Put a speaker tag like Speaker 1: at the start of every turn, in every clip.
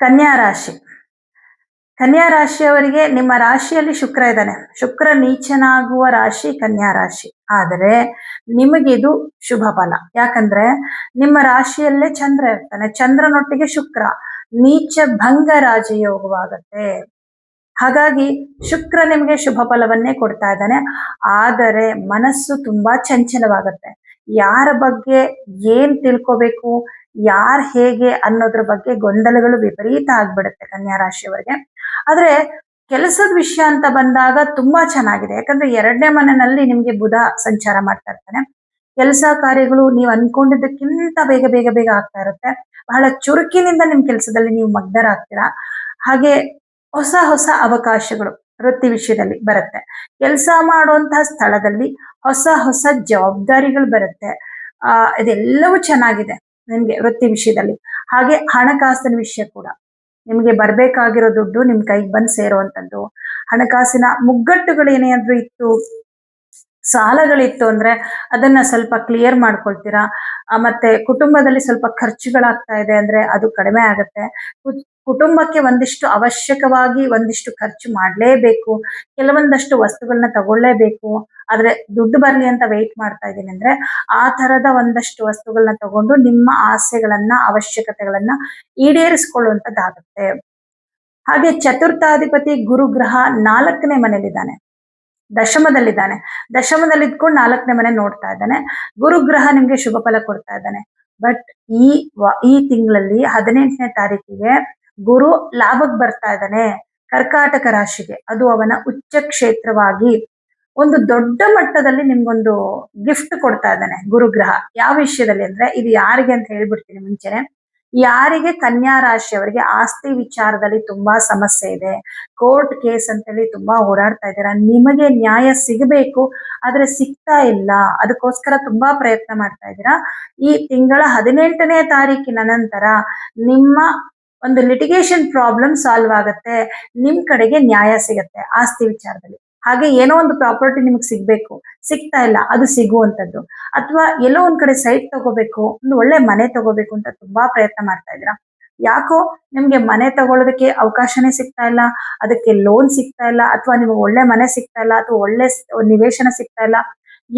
Speaker 1: ಕನ್ಯಾ ರಾಶಿ. ಕನ್ಯಾ ರಾಶಿಯವರಿಗೆ ನಿಮ್ಮ ರಾಶಿಯಲ್ಲಿ ಶುಕ್ರ ಇದ್ದಾನೆ. ಶುಕ್ರ ನೀಚನಾಗುವ ರಾಶಿ ಕನ್ಯಾ ರಾಶಿ. ಆದರೆ ನಿಮಗಿದು ಶುಭ ಫಲ. ಯಾಕಂದ್ರೆ ನಿಮ್ಮ ರಾಶಿಯಲ್ಲೇ ಚಂದ್ರ ಇರ್ತಾನೆ. ಚಂದ್ರನೊಟ್ಟಿಗೆ ಶುಕ್ರ. ನೀಚ ಭಂಗ ರಾಜಯೋಗವಾಗತ್ತೆ. ಹಾಗಾಗಿ ಶುಕ್ರ ನಿಮಗೆ ಶುಭ ಫಲವನ್ನೇ ಕೊಡ್ತಾ ಇದ್ದಾನೆ. ಆದರೆ ಮನಸ್ಸು ತುಂಬಾ ಚಂಚಲವಾಗತ್ತೆ. ಯಾರ ಬಗ್ಗೆ ಏನ್ ತಿಳ್ಕೋಬೇಕು? ಯಾರ್ ಹೇಗೆ ಅನ್ನೋದ್ರ ಬಗ್ಗೆ ಗೊಂದಲಗಳು ವಿಪರೀತ ಆಗ್ಬಿಡುತ್ತೆ ಕನ್ಯಾ ರಾಶಿಯವರಿಗೆ ಆದ್ರೆ ಕೆಲಸದ ವಿಷಯ ಅಂತ ಬಂದಾಗ ತುಂಬಾ ಚೆನ್ನಾಗಿದೆ. ಯಾಕಂದ್ರೆ ಎರಡನೇ ಮನೆಯಲ್ಲಿ ನಿಮ್ಗೆ ಬುಧ ಸಂಚಾರ ಮಾಡ್ತಾ ಇರ್ತಾನೆ. ಕೆಲಸ ಕಾರ್ಯಗಳು ನೀವು ಅನ್ಕೊಂಡಿದ್ದಕ್ಕಿಂತ ಬೇಗ ಬೇಗ ಬೇಗ ಆಗ್ತಾ ಇರುತ್ತೆ. ಬಹಳ ಚುರುಕಿನಿಂದ ನಿಮ್ ಕೆಲಸದಲ್ಲಿ ನೀವು ಮಗ್ನರಾಗ್ತೀರಾ. ಹಾಗೆ ಹೊಸ ಹೊಸ ಅವಕಾಶಗಳು ವೃತ್ತಿ ವಿಷಯದಲ್ಲಿ ಬರುತ್ತೆ. ಕೆಲಸ ಮಾಡುವಂತಹ ಸ್ಥಳದಲ್ಲಿ ಹೊಸ ಹೊಸ ಜವಾಬ್ದಾರಿಗಳು ಬರುತ್ತೆ. ಆ, ಇದೆಲ್ಲವೂ ಚೆನ್ನಾಗಿದೆ. ನಿಮ್ಗೆ ವೃತ್ತಿ ವಿಷಯದಲ್ಲಿ. ಹಾಗೆ ಹಣಕಾಸಿನ ವಿಷಯ ಕೂಡ. ನಿಮ್ಗೆ ಬರ್ಬೇಕಾಗಿರೋ ದುಡ್ಡು ನಿಮ್ ಕೈಗೆ ಬಂದು ಸೇರುವಂತದ್ದು ಹಣಕಾಸಿನ ಮುಗ್ಗಟ್ಟುಗಳು ಆದ್ರೂ ಇತ್ತು? ಸಾಲಗಳಿತ್ತು ಅಂದ್ರೆ ಅದನ್ನ ಸ್ವಲ್ಪ ಕ್ಲಿಯರ್ ಮಾಡ್ಕೊಳ್ತೀರಾ? ಮತ್ತೆ ಕುಟುಂಬದಲ್ಲಿ ಸ್ವಲ್ಪ ಖರ್ಚುಗಳಾಗ್ತಾ ಇದೆ ಅಂದ್ರೆ ಅದು ಕಡಿಮೆ ಆಗುತ್ತೆ. ಕುಟುಂಬಕ್ಕೆ ಒಂದಿಷ್ಟು ಅವಶ್ಯಕವಾಗಿ ಒಂದಿಷ್ಟು ಖರ್ಚು ಮಾಡಲೇಬೇಕು. ಕೆಲವೊಂದಷ್ಟು ವಸ್ತುಗಳನ್ನ ತಗೊಳ್ಳೇಬೇಕು. ಆದ್ರೆ ದುಡ್ಡು ಬರ್ಲಿ ಅಂತ ವೆಯ್ಟ್ ಮಾಡ್ತಾ ಇದ್ದೀನಿ ಅಂದ್ರೆ ಆ ತರದ ಒಂದಷ್ಟು ವಸ್ತುಗಳನ್ನ ತಗೊಂಡು ನಿಮ್ಮ ಆಸೆಗಳನ್ನ, ಅವಶ್ಯಕತೆಗಳನ್ನ ಈಡೇರಿಸ್ಕೊಳ್ಳುವಂತದ್ದಾಗುತ್ತೆ. ಹಾಗೆ ಚತುರ್ಥಾಧಿಪತಿ ಗುರುಗ್ರಹ ನಾಲ್ಕನೇ ಮನೇಲಿದ್ದಾನೆ. ದಶಮದಲ್ಲಿದ್ದಾನೆ. ದಶಮದಲ್ಲಿ ಇದ್ಕೊಂಡು ನಾಲ್ಕನೇ ಮನೆ ನೋಡ್ತಾ ಇದ್ದಾನೆ. ಗುರುಗ್ರಹ ನಿಮ್ಗೆ ಶುಭ ಫಲ ಕೊಡ್ತಾ ಇದ್ದಾನೆ. ಬಟ್ ಈ ಈ ತಿಂಗಳಲ್ಲಿ ಹದಿನೆಂಟನೇ ತಾರೀಕಿಗೆ ಗುರು ಲಾಭಕ್ಕೆ ಬರ್ತಾ ಇದ್ದಾನೆ ಕರ್ಕಾಟಕ ರಾಶಿಗೆ. ಅದು ಅವನ ಉಚ್ಚ ಕ್ಷೇತ್ರವಾಗಿ ಒಂದು ದೊಡ್ಡ ಮಟ್ಟದಲ್ಲಿ ನಿಮ್ಗೊಂದು ಗಿಫ್ಟ್ ಕೊಡ್ತಾ ಇದ್ದಾನೆ ಗುರುಗ್ರಹ. ಯಾವ ವಿಷಯದಲ್ಲಿ ಅಂದ್ರೆ ಇದು ಯಾರಿಗೆ ಅಂತ ಹೇಳ್ಬಿಡ್ತೀನಿ ಮುಂಚೆನೆ. ಯಾರಿಗೆ ಕನ್ಯಾ ರಾಶಿಯವರಿಗೆ ಆಸ್ತಿ ವಿಚಾರದಲ್ಲಿ ತುಂಬಾ ಸಮಸ್ಯೆ ಇದೆ. ಕೋರ್ಟ್ ಕೇಸ್ ಅಂತೇಳಿ ತುಂಬಾ ಓಡಾಡ್ತಾ ಇದ್ದೀರಾ. ನಿಮಗೆ ನ್ಯಾಯ ಸಿಗಬೇಕು, ಆದ್ರೆ ಸಿಗ್ತಾ ಇಲ್ಲ. ಅದಕ್ಕೋಸ್ಕರ ತುಂಬಾ ಪ್ರಯತ್ನ ಮಾಡ್ತಾ ಇದ್ದೀರಾ. ಈ ತಿಂಗಳ ಹದಿನೆಂಟನೇ ತಾರೀಕಿನ ನಂತರ ನಿಮ್ಮ ಒಂದು ಲಿಟಿಗೇಷನ್ ಪ್ರಾಬ್ಲಮ್ ಸಾಲ್ವ್ ಆಗುತ್ತೆ. ನಿಮ್ ಕಡೆಗೆ ನ್ಯಾಯ ಸಿಗತ್ತೆ ಆಸ್ತಿ ವಿಚಾರದಲ್ಲಿ. ಹಾಗೆ ಏನೋ ಒಂದು ಪ್ರಾಪರ್ಟಿ ನಿಮಗೆ ಸಿಗ್ಬೇಕು, ಸಿಗ್ತಾ ಇಲ್ಲ, ಅದು ಸಿಗುವಂತದ್ದು. ಅಥವಾ ಎಲ್ಲೋ ಒಂದ್ ಕಡೆ ಸೈಟ್ ತಗೋಬೇಕು, ಒಂದು ಒಳ್ಳೆ ಮನೆ ತಗೋಬೇಕು ಅಂತ ತುಂಬಾ ಪ್ರಯತ್ನ ಮಾಡ್ತಾ ಇದ್ದೀರಾ? ಯಾಕೋ ನಿಮ್ಗೆ ಮನೆ ತಗೊಳ್ಳೋದಕ್ಕೆ ಅವಕಾಶನೇ ಸಿಗ್ತಾ ಇಲ್ಲ, ಅದಕ್ಕೆ ಲೋನ್ ಸಿಗ್ತಾ ಇಲ್ಲ, ಅಥವಾ ನಿಮ್ಗೆ ಒಳ್ಳೆ ಮನೆ ಸಿಗ್ತಾ ಇಲ್ಲ, ಅಥವಾ ಒಳ್ಳೆ ನಿವೇಶನ ಸಿಗ್ತಾ ಇಲ್ಲ.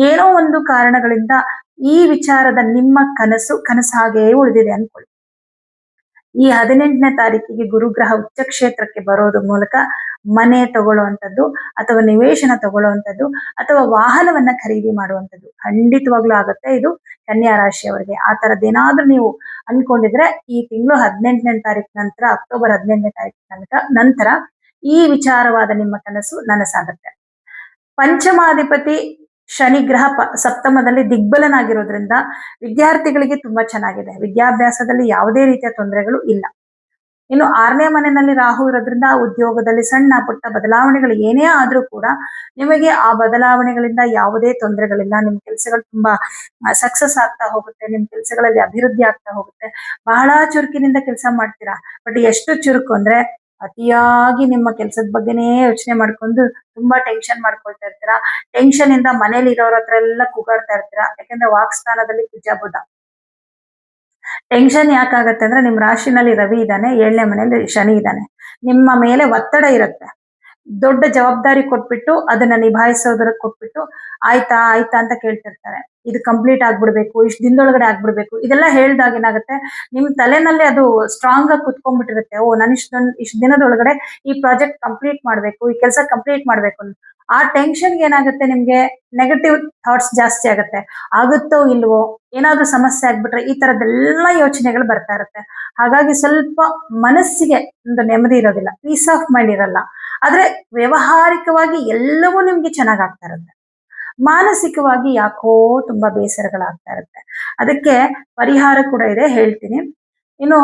Speaker 1: ಏನೋ ಒಂದು ಕಾರಣಗಳಿಂದ ಈ ವಿಚಾರದ ನಿಮ್ಮ ಕನಸು ಕನಸಾಗೇ ಉಳಿದಿದೆ ಅನ್ಕೊಳ್ಳಿ ಈ ಹದಿನೆಂಟನೇ ತಾರೀಕಿಗೆ ಗುರುಗ್ರಹ ಉಚ್ಚ ಕ್ಷೇತ್ರಕ್ಕೆ ಬರೋದ್ರ ಮೂಲಕ ಮನೆ ತಗೊಳ್ಳುವಂಥದ್ದು ಅಥವಾ ನಿವೇಶನ ತಗೊಳ್ಳುವಂಥದ್ದು ಅಥವಾ ವಾಹನವನ್ನ ಖರೀದಿ ಮಾಡುವಂಥದ್ದು ಖಂಡಿತವಾಗ್ಲೂ ಆಗುತ್ತೆ. ಇದು ಕನ್ಯಾ ರಾಶಿಯವರಿಗೆ. ಆ ತರದ್ದೇನಾದ್ರೂ ನೀವು ಅನ್ಕೊಂಡಿದ್ರೆ ಈ ತಿಂಗಳು ಹದಿನೆಂಟನೇ ತಾರೀಕು ನಂತರ, ಅಕ್ಟೋಬರ್ ಹದಿನೆಂಟನೇ ತಾರೀಕು ತನಕ, ನಂತರ ಈ ವಿಚಾರವಾದ ನಿಮ್ಮ ಕನಸು ನನಸಾಗುತ್ತೆ. ಪಂಚಮಾಧಿಪತಿ ಶನಿ ಗ್ರಹ ಪ- ಸಪ್ತಮದಲ್ಲಿ ದಿಗ್ಬಲನಾಗಿರೋದ್ರಿಂದ ವಿದ್ಯಾರ್ಥಿಗಳಿಗೆ ತುಂಬಾ ಚೆನ್ನಾಗಿದೆ. ವಿದ್ಯಾಭ್ಯಾಸದಲ್ಲಿ ಯಾವುದೇ ರೀತಿಯ ತೊಂದರೆಗಳು ಇಲ್ಲ. ಇನ್ನು ಆರನೇ ಮನೆಯಲ್ಲಿ ರಾಹು ಇರೋದ್ರಿಂದ ಉದ್ಯೋಗದಲ್ಲಿ ಸಣ್ಣ ಪುಟ್ಟ ಬದಲಾವಣೆಗಳು ಏನೇ ಆದ್ರೂ ಕೂಡ ನಿಮಗೆ ಆ ಬದಲಾವಣೆಗಳಿಂದ ಯಾವುದೇ ತೊಂದರೆಗಳಿಲ್ಲ. ನಿಮ್ ಕೆಲಸಗಳು ತುಂಬಾ ಸಕ್ಸಸ್ ಆಗ್ತಾ ಹೋಗುತ್ತೆ. ನಿಮ್ ಕೆಲಸಗಳಲ್ಲಿ ಅಭಿವೃದ್ಧಿ ಆಗ್ತಾ ಹೋಗುತ್ತೆ. ಬಹಳ ಚುರುಕಿನಿಂದ ಕೆಲಸ ಮಾಡ್ತೀರಾ? ಬಟ್ ಎಷ್ಟು ಚುರುಕು ಅಂದ್ರೆ ಅತಿಯಾಗಿ ನಿಮ್ಮ ಕೆಲಸದ ಬಗ್ಗೆನೇ ಯೋಚನೆ ಮಾಡ್ಕೊಂಡು ತುಂಬಾ ಟೆನ್ಷನ್ ಮಾಡ್ಕೊಳ್ತಾ ಇರ್ತೀರಾ? ಟೆನ್ಷನ್ ಇಂದ ಮನೇಲಿ ಇರೋರ ಹತ್ರ ಎಲ್ಲ ಕೂಗಾಡ್ತಾ ಇರ್ತೀರಾ? ಯಾಕಂದ್ರೆ ವಾಕ್ಸ್ಥಾನದಲ್ಲಿ ಬುಧ ಟೆನ್ಷನ್ ಯಾಕಾಗತ್ತೆ ಅಂದ್ರೆ ನಿಮ್ ರಾಶಿನಲ್ಲಿ ರವಿ ಇದ್ದಾನೆ ಏಳನೇ ಮನೇಲಿ ಶನಿ ಇದ್ದಾನೆ ನಿಮ್ಮ ಮೇಲೆ ಒತ್ತಡ ಇರುತ್ತೆ. ದೊಡ್ಡ ಜವಾಬ್ದಾರಿ ಕೊಟ್ಬಿಟ್ಟು ಅದನ್ನ ನಿಭಾಯಿಸೋದ್ರ ಕೊಟ್ಬಿಟ್ಟು ಆಯ್ತಾ ಆಯ್ತಾ ಅಂತ ಕೇಳ್ತಿರ್ತಾರೆ. ಇದು ಕಂಪ್ಲೀಟ್ ಆಗ್ಬಿಡ್ಬೇಕು, ಇಷ್ಟು ದಿನದೊಳಗಡೆ ಆಗ್ಬಿಡ್ಬೇಕು. ಇದೆಲ್ಲ ಹೇಳ್ದಾಗ ಏನಾಗುತ್ತೆ, ನಿಮ್ ತಲೆನಲ್ಲಿ ಅದು ಸ್ಟ್ರಾಂಗ್ ಆಗಿ ಕುತ್ಕೊಂಡ್ಬಿಟ್ಟಿರುತ್ತೆ. ಓ, ನಾನು ಇಷ್ಟು ಇಷ್ಟು ದಿನದೊಳಗಡೆ ಈ ಪ್ರಾಜೆಕ್ಟ್ ಕಂಪ್ಲೀಟ್ ಮಾಡ್ಬೇಕು, ಈ ಕೆಲಸ ಕಂಪ್ಲೀಟ್ ಮಾಡ್ಬೇಕು ಆ ಟೆನ್ಷನ್ ಏನಾಗುತ್ತೆ ನಿಮ್ಗೆ? ನೆಗೆಟಿವ್ ಥಾಟ್ಸ್ ಜಾಸ್ತಿ ಆಗುತ್ತೆ. ಆಗುತ್ತೋ ಇಲ್ವೋ, ಏನಾದ್ರೂ ಸಮಸ್ಯೆ ಆಗ್ಬಿಟ್ರೆ ಈ ತರದೆಲ್ಲ ಯೋಚನೆಗಳು ಬರ್ತಾ ಇರುತ್ತೆ. ಹಾಗಾಗಿ ಸ್ವಲ್ಪ ಮನಸ್ಸಿಗೆ ಒಂದು ನೆಮ್ಮದಿ ಇರೋದಿಲ್ಲ ಪೀಸ್ ಆಫ್ ಮೈಂಡ್ ಇರಲ್ಲ. ಆದ್ರೆ ವ್ಯವಹಾರಿಕವಾಗಿ ಎಲ್ಲವೂ ನಿಮ್ಗೆ ಚೆನ್ನಾಗ್ ಆಗ್ತಾ ಇರುತ್ತೆ. ಮಾನಸಿಕವಾಗಿ ಯಾಕೋ ತುಂಬಾ ಬೇಸರಗಳಾಗ್ತಾ ಇರುತ್ತೆ. ಅದಕ್ಕೆ ಪರಿಹಾರ ಕೂಡ ಇದೆ, ಹೇಳ್ತೀನಿ. ಇನ್ನು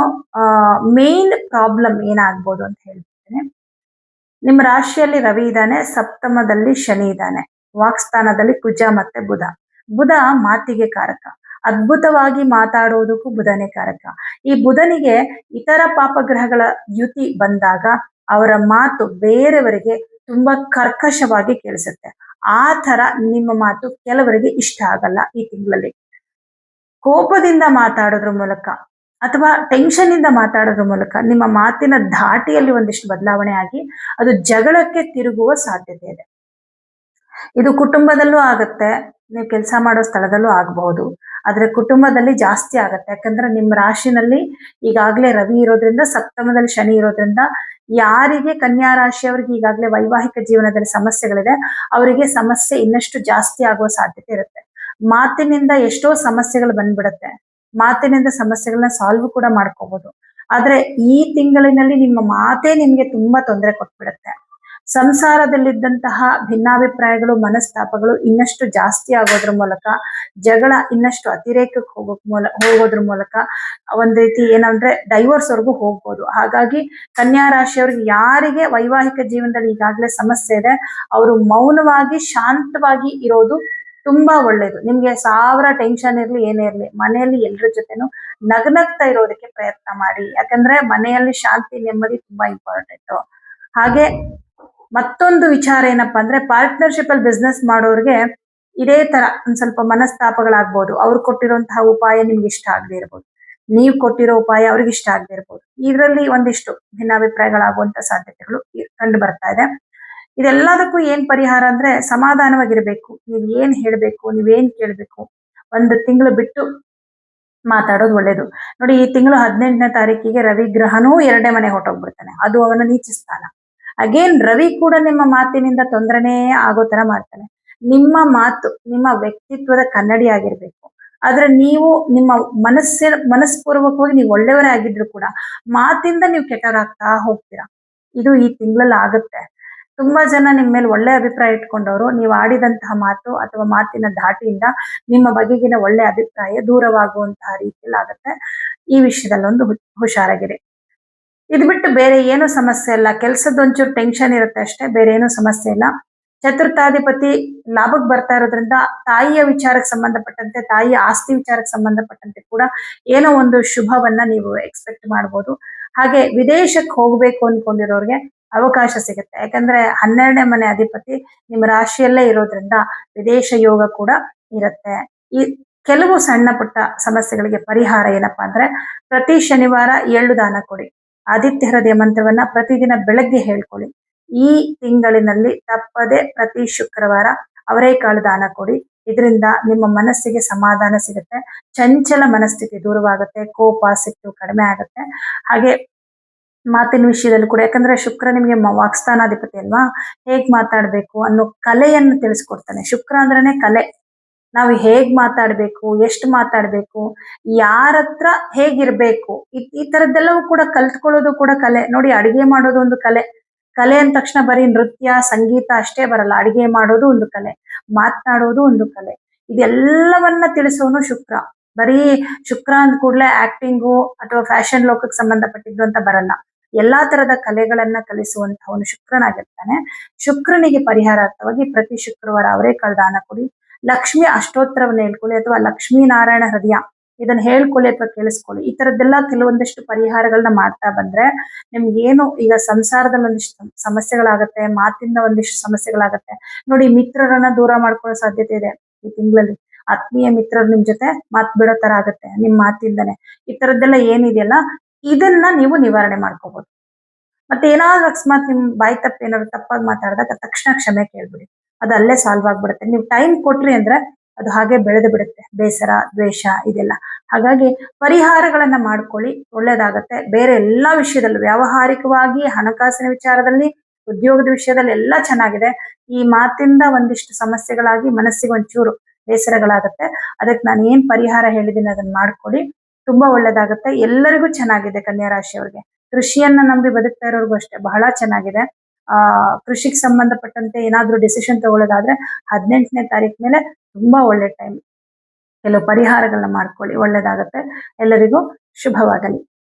Speaker 1: ಮೇನ್ ಪ್ರಾಬ್ಲಮ್ ಏನಾಗ್ಬೋದು ಅಂತ ಹೇಳ್ತೀನಿ. ನಿಮ್ಮ ರಾಶಿಯಲ್ಲಿ ರವಿ ಇದ್ದಾನೆ, ಸಪ್ತಮದಲ್ಲಿ ಶನಿ ಇದ್ದಾನೆ. ವಾಕ್ಸ್ಥಾನದಲ್ಲಿ ಕುಜ ಮತ್ತೆ ಬುಧ. ಬುಧ ಮಾತಿಗೆ ಕಾರಕ. ಅದ್ಭುತವಾಗಿ ಮಾತಾಡೋದಕ್ಕೂ ಬುಧನೇ ಕಾರಕ. ಈ ಬುಧನಿಗೆ ಇತರ ಪಾಪಗ್ರಹಗಳ ಯುತಿ ಬಂದಾಗ ಅವರ ಮಾತು ಬೇರೆಯವರಿಗೆ ತುಂಬಾ ಕರ್ಕಶವಾಗಿ ಕೇಳಿಸುತ್ತೆ. ಆ ತರ ನಿಮ್ಮ ಮಾತು ಕೆಲವರಿಗೆ ಇಷ್ಟ ಆಗಲ್ಲ ಈ ತಿಂಗಳಲ್ಲಿ. ಕೋಪದಿಂದ ಮಾತಾಡೋದ್ರ ಮೂಲಕ ಅಥವಾ ಟೆನ್ಷನ್ ಇಂದ ಮಾತಾಡೋದ್ರ ಮೂಲಕ ನಿಮ್ಮ ಮಾತಿನ ಧಾಟಿಯಲ್ಲಿ ಒಂದಿಷ್ಟು ಬದಲಾವಣೆ ಆಗಿ ಅದು ಜಗಳಕ್ಕೆ ತಿರುಗುವ ಸಾಧ್ಯತೆ ಇದೆ. ಇದು ಕುಟುಂಬದಲ್ಲೂ ಆಗತ್ತೆ, ನೀವು ಕೆಲಸ ಮಾಡೋ ಸ್ಥಳದಲ್ಲೂ ಆಗಬಹುದು. ಆದ್ರೆ ಕುಟುಂಬದಲ್ಲಿ ಜಾಸ್ತಿ ಆಗತ್ತೆ. ಯಾಕಂದ್ರೆ ನಿಮ್ಮ ರಾಶಿನಲ್ಲಿ ಈಗಾಗಲೇ ರವಿ ಇರೋದ್ರಿಂದ, ಸಪ್ತಮದಲ್ಲಿ ಶನಿ ಇರೋದ್ರಿಂದ ಯಾರಿಗೆ ಕನ್ಯಾ ರಾಶಿಯವರಿಗೆ ಈಗಾಗಲೇ ವೈವಾಹಿಕ ಜೀವನದಲ್ಲಿ ಸಮಸ್ಯೆಗಳಿದೆ, ಅವರಿಗೆ ಸಮಸ್ಯೆ ಇನ್ನಷ್ಟು ಜಾಸ್ತಿ ಆಗುವ ಸಾಧ್ಯತೆ ಇರುತ್ತೆ. ಮಾತಿನಿಂದ ಎಷ್ಟೋ ಸಮಸ್ಯೆಗಳು ಬಂದ್ಬಿಡುತ್ತೆ. ಮಾತಿನಿಂದ ಸಮಸ್ಯೆಗಳನ್ನ ಸಾಲ್ವ್ ಕೂಡ ಮಾಡ್ಕೋಬಹುದು ಆದ್ರೆ ಈ ತಿಂಗಳಿನಲ್ಲಿ ನಿಮ್ಮ ಮಾತೇ ನಿಮ್ಗೆ ತುಂಬಾ ತೊಂದರೆ ಕೊಟ್ಬಿಡುತ್ತೆ. ಸಂಸಾರದಲ್ಲಿದ್ದಂತಹ ಭಿನ್ನಾಭಿಪ್ರಾಯಗಳು, ಮನಸ್ತಾಪಗಳು ಇನ್ನಷ್ಟು ಜಾಸ್ತಿ ಆಗೋದ್ರ ಮೂಲಕ, ಜಗಳ ಇನ್ನಷ್ಟು ಅತಿರೇಕಕ್ಕೆ ಹೋಗೋಕ್ ಮೂಲ, ಹೋಗೋದ್ರ ಮೂಲಕ ಒಂದ್ ರೀತಿ ಏನಂದ್ರೆ ಡೈವರ್ಸ್ ವರ್ಗೂ ಹೋಗ್ಬೋದು. ಹಾಗಾಗಿ ಕನ್ಯಾ ರಾಶಿಯವ್ರಿಗೆ ಯಾರಿಗೆ ವೈವಾಹಿಕ ಜೀವನದಲ್ಲಿ ಈಗಾಗಲೇ ಸಮಸ್ಯೆ ಇದೆ, ಅವರು ಮೌನವಾಗಿ ಶಾಂತವಾಗಿ ಇರೋದು ತುಂಬಾ ಒಳ್ಳೇದು. ನಿಮ್ಗೆ ಸಾವಿರ ಟೆನ್ಷನ್ ಇರ್ಲಿ, ಏನೇ ಇರ್ಲಿ, ಮನೆಯಲ್ಲಿ ಎಲ್ರ ಜೊತೆನೂ ನಗ್ನಗ್ತಾ ಇರೋದಕ್ಕೆ ಪ್ರಯತ್ನ ಮಾಡಿ. ಯಾಕಂದ್ರೆ ಮನೆಯಲ್ಲಿ ಶಾಂತಿ ನೆಮ್ಮದಿ ತುಂಬಾ ಇಂಪಾರ್ಟೆಂಟ್ ಹಾಗೆ ಮತ್ತೊಂದು ವಿಚಾರ ಏನಪ್ಪಾ ಅಂದ್ರೆ ಪಾರ್ಟ್ನರ್ಶಿಪ್ ಅಲ್ಲಿ ಬಿಸ್ನೆಸ್ ಮಾಡೋರ್ಗೆ ಇದೇ ತರ ಒಂದ್ ಸ್ವಲ್ಪ ಮನಸ್ತಾಪಗಳಾಗ್ಬೋದು. ಅವ್ರು ಕೊಟ್ಟಿರುವಂತಹ ಉಪಾಯ ನಿಮ್ಗೆ ಇಷ್ಟ ಆಗದೆ ಇರ್ಬೋದು. ನೀವು ಕೊಟ್ಟಿರೋ ಉಪಾಯ ಅವ್ರಿಗೆ ಇಷ್ಟ ಆಗದೆ ಇರ್ಬೋದು. ಇದರಲ್ಲಿ ಒಂದಿಷ್ಟು ಭಿನ್ನಾಭಿಪ್ರಾಯಗಳಾಗುವಂತ ಸಾಧ್ಯತೆಗಳು ಕಂಡು ಬರ್ತಾ ಇದೆ. ಇದೆಲ್ಲದಕ್ಕೂ ಏನ್ ಪರಿಹಾರ ಅಂದ್ರೆ ಸಮಾಧಾನವಾಗಿರ್ಬೇಕು. ನೀವ್ ಏನ್ ಹೇಳ್ಬೇಕು ನೀವೇನ್ ಕೇಳ್ಬೇಕು ಒಂದು ತಿಂಗಳು ಬಿಟ್ಟು ಮಾತಾಡೋದು ಒಳ್ಳೇದು. ನೋಡಿ ಈ ತಿಂಗಳು ಹದಿನೆಂಟನೇ ತಾರೀಕಿಗೆ ರವಿ ಗ್ರಹನೂ ಎರಡನೇ ಮನೆ ಹೊರಟೋಗ್ಬಿಡ್ತಾನೆ. ಅದು ಅವನ ನೀಚ ಸ್ಥಾನ ಅಗೇನ್ ರವಿ ಕೂಡ ನಿಮ್ಮ ಮಾತಿನಿಂದ ತೊಂದರೆನೇ ಆಗೋ ತರ ಮಾಡ್ತಾನೆ. ನಿಮ್ಮ ಮಾತು, ನಿಮ್ಮ ವ್ಯಕ್ತಿತ್ವದ ಕನ್ನಡಿ ಆಗಿರ್ಬೇಕು. ಆದ್ರೆ ನೀವು ನಿಮ್ಮ ಮನಸ್ಸಿನ ಮನಸ್ಪೂರ್ವಕವಾಗಿ ನೀವು ಒಳ್ಳೆಯವರೇ ಆಗಿದ್ರು ಕೂಡ ಮಾತಿಂದ ನೀವು ಕೆಟ್ಟವರಾಗ್ತಾ ಹೋಗ್ತೀರಾ? ಇದು ಈ ತಿಂಗಳಲ್ಲಿ ಆಗುತ್ತೆ. ತುಂಬಾ ಜನ ನಿಮ್ಮ ಮೇಲೆ ಒಳ್ಳೆ ಅಭಿಪ್ರಾಯ ಇಟ್ಕೊಂಡವರು. ನೀವು ಆಡಿದಂತಹ ಮಾತು ಅಥವಾ ಮಾತಿನ ಧಾಟಿಯಿಂದ ನಿಮ್ಮ ಬಗೆಗಿನ ಒಳ್ಳೆ ಅಭಿಪ್ರಾಯ ದೂರವಾಗುವಂತಹ ರೀತಿಯಲ್ಲಿ ಆಗುತ್ತೆ ಈ ವಿಷಯದಲ್ಲೊಂದು ಒಂದು ಹುಷಾರಾಗಿರಿ. ಇದು ಬಿಟ್ಟು ಬೇರೆ ಏನು ಸಮಸ್ಯೆ ಇಲ್ಲ. ಕೆಲ್ಸದ ಒಂಚೂರು ಟೆನ್ಷನ್ ಇರುತ್ತೆ ಅಷ್ಟೇ, ಬೇರೆ ಏನು ಸಮಸ್ಯೆ ಇಲ್ಲ. ಚತುರ್ಥಾಧಿಪತಿ ಲಾಭಕ್ಕೆ ಬರ್ತಾ ಇರೋದ್ರಿಂದ ತಾಯಿಯ ವಿಚಾರಕ್ಕೆ ಸಂಬಂಧಪಟ್ಟಂತೆ, ತಾಯಿಯ ಆಸ್ತಿ ವಿಚಾರಕ್ಕೆ ಸಂಬಂಧಪಟ್ಟಂತೆ ಕೂಡ ಏನೋ ಒಂದು ಶುಭವನ್ನ ನೀವು ಎಕ್ಸ್ಪೆಕ್ಟ್ ಮಾಡ್ಬೋದು. ಹಾಗೆ ವಿದೇಶಕ್ಕೆ ಹೋಗ್ಬೇಕು ಅನ್ಕೊಂಡಿರೋರ್ಗೆ ಅವಕಾಶ ಸಿಗುತ್ತೆ. ಯಾಕಂದ್ರೆ ಹನ್ನೆರಡನೇ ಮನೆ ಅಧಿಪತಿ ನಿಮ್ಮ ರಾಶಿಯಲ್ಲೇ ಇರೋದ್ರಿಂದ ವಿದೇಶ ಯೋಗ ಕೂಡ ಇರುತ್ತೆ. ಈ ಕೆಲವು ಸಣ್ಣ ಪುಟ್ಟ ಸಮಸ್ಯೆಗಳಿಗೆ ಪರಿಹಾರ ಏನಪ್ಪಾ ಅಂದ್ರೆ ಪ್ರತಿ ಶನಿವಾರ ಎಳ್ಳು ದಾನ ಕೊಡಿ. ಆದಿತ್ಯ ಹೃದಯ ಮಂತ್ರವನ್ನ ಪ್ರತಿದಿನ ಬೆಳಗ್ಗೆ ಹೇಳ್ಕೊಳ್ಳಿ. ಈ ತಿಂಗಳಿನಲ್ಲಿ ತಪ್ಪದೆ ಪ್ರತಿ ಶುಕ್ರವಾರ ಅವರೇಕಾಳು ದಾನ ಕೊಡಿ. ಇದರಿಂದ ನಿಮ್ಮ ಮನಸ್ಸಿಗೆ ಸಮಾಧಾನ ಸಿಗುತ್ತೆ. ಚಂಚಲ ಮನಸ್ಥಿತಿ ದೂರವಾಗುತ್ತೆ. ಕೋಪ, ಸಿಟ್ಟು ಕಡಿಮೆ ಆಗುತ್ತೆ. ಹಾಗೆ ಮಾತಿನ ವಿಷಯದಲ್ಲಿ ಕೂಡ, ಯಾಕಂದ್ರೆ ಶುಕ್ರ ನಿಮಗೆ ವಾಕ್ಸ್ಥಾನಾಧಿಪತಿ ಅಲ್ವಾ? ಹೇಗ್ ಮಾತಾಡ್ಬೇಕು ಅನ್ನೋ ಕಲೆಯನ್ನು ತಿಳಿಸ್ಕೊಡ್ತಾನೆ. ಶುಕ್ರ ಅಂದ್ರೇನೆ ಕಲೆ. ನಾವು ಹೇಗ್ ಮಾತಾಡ್ಬೇಕು, ಎಷ್ಟು ಮಾತಾಡ್ಬೇಕು, ಯಾರ ಹತ್ರ ಹೇಗಿರ್ಬೇಕು, ಈ- ತರದ್ದೆಲ್ಲವೂ ಕೂಡ ಕಲ್ತ್ಕೊಳ್ಳೋದು ಕೂಡ ಕಲೆ. ನೋಡಿ, ಅಡಿಗೆ ಮಾಡೋದು ಒಂದು ಕಲೆ. ಕಲೆ ಅಂದ ತಕ್ಷಣ ಬರೀ ನೃತ್ಯ, ಸಂಗೀತ ಅಷ್ಟೇ ಬರಲ್ಲ. ಅಡಿಗೆ ಮಾಡೋದು ಒಂದು ಕಲೆ. ಮಾತನಾಡೋದು ಒಂದು ಕಲೆ. ಇದೆಲ್ಲವನ್ನ ತಿಳಿಸೋನು ಶುಕ್ರ. ಬರೀ ಶುಕ್ರ ಅಂದ ಕೂಡಲೇ ಆಕ್ಟಿಂಗು ಅಥವಾ ಫ್ಯಾಷನ್ ಲೋಕಕ್ಕೆ ಸಂಬಂಧಪಟ್ಟಿದ್ದು ಅಂತ ಬರಲ್ಲ. ಎಲ್ಲಾ ತರದ ಕಲೆಗಳನ್ನ ಕಲಿಸುವಂತಹವನು ಶುಕ್ರನಾಗಿರ್ತಾನೆ. ಶುಕ್ರನಿಗೆ ಪರಿಹಾರಾರ್ಥವಾಗಿ ಪ್ರತಿ ಶುಕ್ರವಾರ ಅವರೇ ಕಳ್ದಾನ ಕೊಡಿ. ಲಕ್ಷ್ಮಿ ಅಷ್ಟೋತ್ತರವನ್ನು ಹೇಳ್ಕೊಳ್ಳಿ ಅಥವಾ ಲಕ್ಷ್ಮೀ ನಾರಾಯಣ ಹೃದಯ ಇದನ್ನ ಹೇಳ್ಕೊಳ್ಳಿ ಅಥವಾ ಕೇಳಿಸ್ಕೊಳ್ಳಿ. ಈ ತರದ್ದೆಲ್ಲ ಕೆಲವೊಂದಿಷ್ಟು ಪರಿಹಾರಗಳನ್ನ ಮಾಡ್ತಾ ಬಂದ್ರೆ ನಿಮ್ಗೆ ಏನು ಈಗ ಸಂಸಾರದಲ್ಲಿ ಒಂದಿಷ್ಟು ಸಮ- ಸಮಸ್ಯೆಗಳಾಗತ್ತೆ, ಮಾತಿಂದ ಒಂದಿಷ್ಟು ಸಮಸ್ಯೆಗಳಾಗತ್ತೆ. ನೋಡಿ, ಮಿತ್ರರನ್ನ ದೂರ ಮಾಡ್ಕೊಳ್ಳೋ ಸಾಧ್ಯತೆ ಇದೆ ಈ ತಿಂಗಳಲ್ಲಿ. ಆತ್ಮೀಯ ಮಿತ್ರರು ನಿಮ್ ಜೊತೆ ಮಾತ್ ಬಿಡೋ ತರ ಆಗತ್ತೆ, ನಿಮ್ ಮಾತಿಂದನೇ. ಈ ತರದ್ದೆಲ್ಲ ಏನಿದೆಯಲ್ಲ, ಇದನ್ನ ನೀವು ನಿವಾರಣೆ ಮಾಡ್ಕೋಬಹುದು ಮತ್ತೆ ಏನಾದ್ರು ಅಕಸ್ಮಾತ್ ನಿಮ್ ಬಾಯಿ ತಪ್ಪ ಏನಾದ್ರು ತಪ್ಪಾಗಿ ಮಾತಾಡಿದಾಗ ತಕ್ಷಣ ಕ್ಷಮೆ ಕೇಳ್ಬಿಡಿ. ಅದು ಅಲ್ಲೇ ಸಾಲ್ವ್ ಆಗ್ಬಿಡುತ್ತೆ. ನೀವು ಟೈಮ್ ಕೊಟ್ರಿ ಅಂದ್ರೆ ಅದು ಹಾಗೆ ಬೆಳೆದು ಬಿಡುತ್ತೆ. ಬೇಸರ, ದ್ವೇಷ ಇದೆಲ್ಲ. ಹಾಗಾಗಿ ಪರಿಹಾರಗಳನ್ನ ಮಾಡ್ಕೊಳ್ಳಿ. ಒಳ್ಳೇದಾಗತ್ತೆ. ಬೇರೆ ಎಲ್ಲಾ ವಿಷಯದಲ್ಲೂ ವ್ಯಾವಹಾರಿಕವಾಗಿ ಹಣಕಾಸಿನ ವಿಚಾರದಲ್ಲಿ, ಉದ್ಯೋಗದ ವಿಷಯದಲ್ಲಿ ಎಲ್ಲ ಚೆನ್ನಾಗಿದೆ. ಈ ಮಾತಿಂದ ಒಂದಿಷ್ಟು ಸಮಸ್ಯೆಗಳಾಗಿ ಮನಸ್ಸಿಗೆ ಒಂಚೂರು ಬೇಸರಗಳಾಗತ್ತೆ. ಅದಕ್ಕೆ ನಾನು ಏನ್ ಪರಿಹಾರ ಹೇಳಿದ್ದೀನಿ ಅದನ್ನ ಮಾಡ್ಕೊಡಿ ತುಂಬಾ ಒಳ್ಳೇದಾಗತ್ತೆ. ಎಲ್ಲರಿಗೂ ಚೆನ್ನಾಗಿದೆ ಕನ್ಯಾ ರಾಶಿಯವ್ರಿಗೆ. ಕೃಷಿಯನ್ನ ನಂಬಿ ಬದುಕ್ತಾ ಇರೋರ್ಗು ಅಷ್ಟೇ ಬಹಳ ಚೆನ್ನಾಗಿದೆ. ಆ, ಕೃಷಿಗೆ ಸಂಬಂಧಪಟ್ಟಂತೆ ಏನಾದ್ರೂ ಡಿಸಿಷನ್ ತಗೊಳ್ಳೋದಾದ್ರೆ ಹದಿನೆಂಟನೇ ತಾರೀಕು ಮೇಲೆ ತುಂಬಾ ಒಳ್ಳೆ ಟೈಮ್ ಕೆಲವು ಪರಿಹಾರಗಳನ್ನ ಮಾಡ್ಕೊಳ್ಳಿ, ಒಳ್ಳೇದಾಗತ್ತೆ. ಎಲ್ಲರಿಗೂ ಶುಭವಾಗಲಿ.